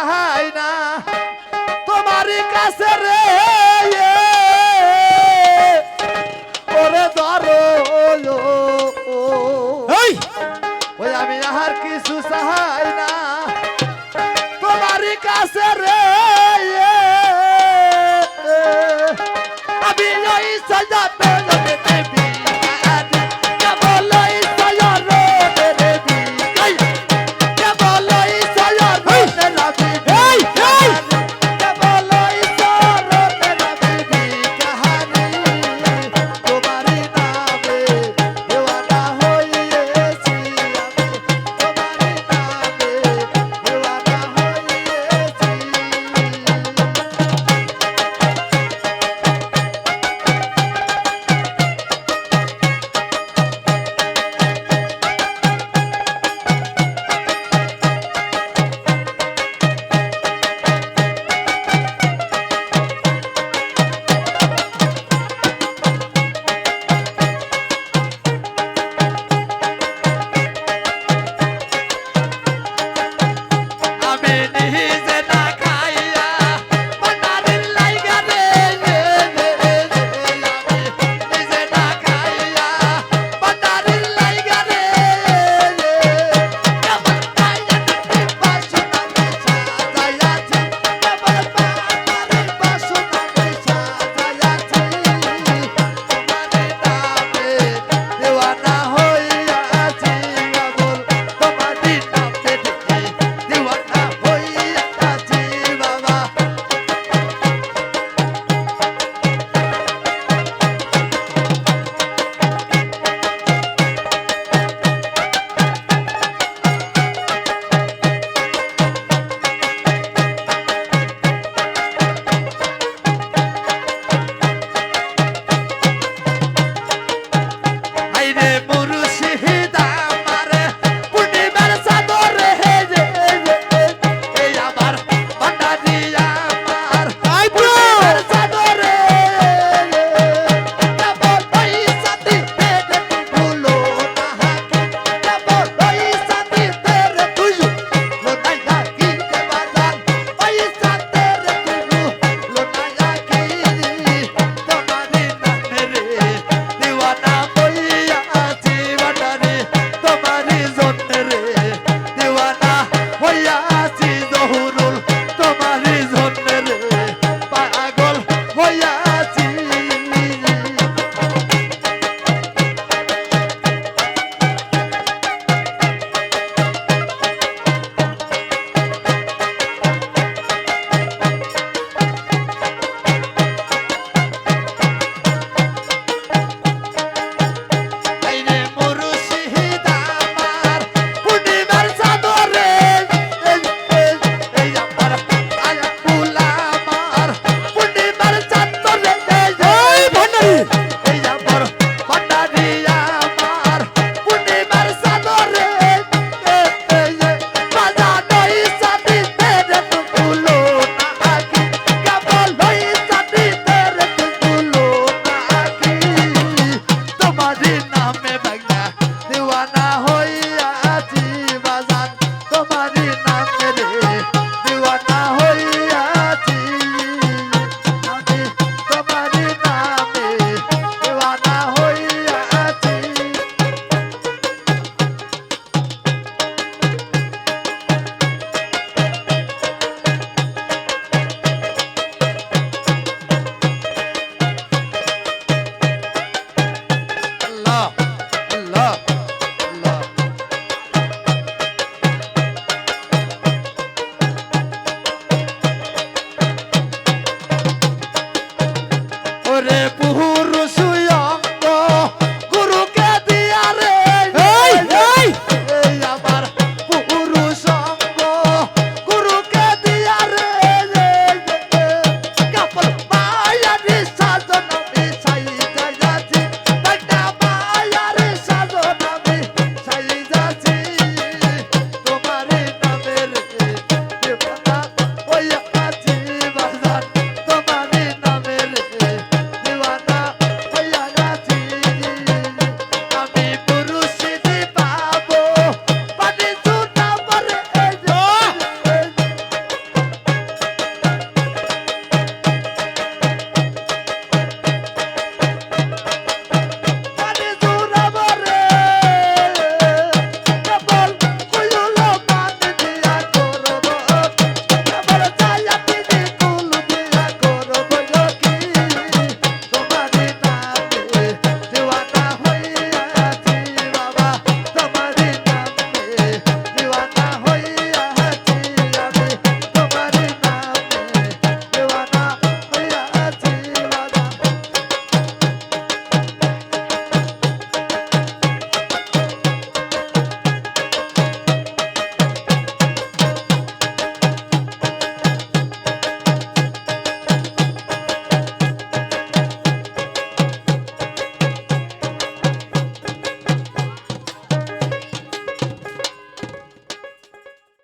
high না তোমারই কাছে রে ওরে ধরো ওই আমি আর কিছু সাহাই না তোমারই কাছে রে আমি ওই সাজা পেয়ে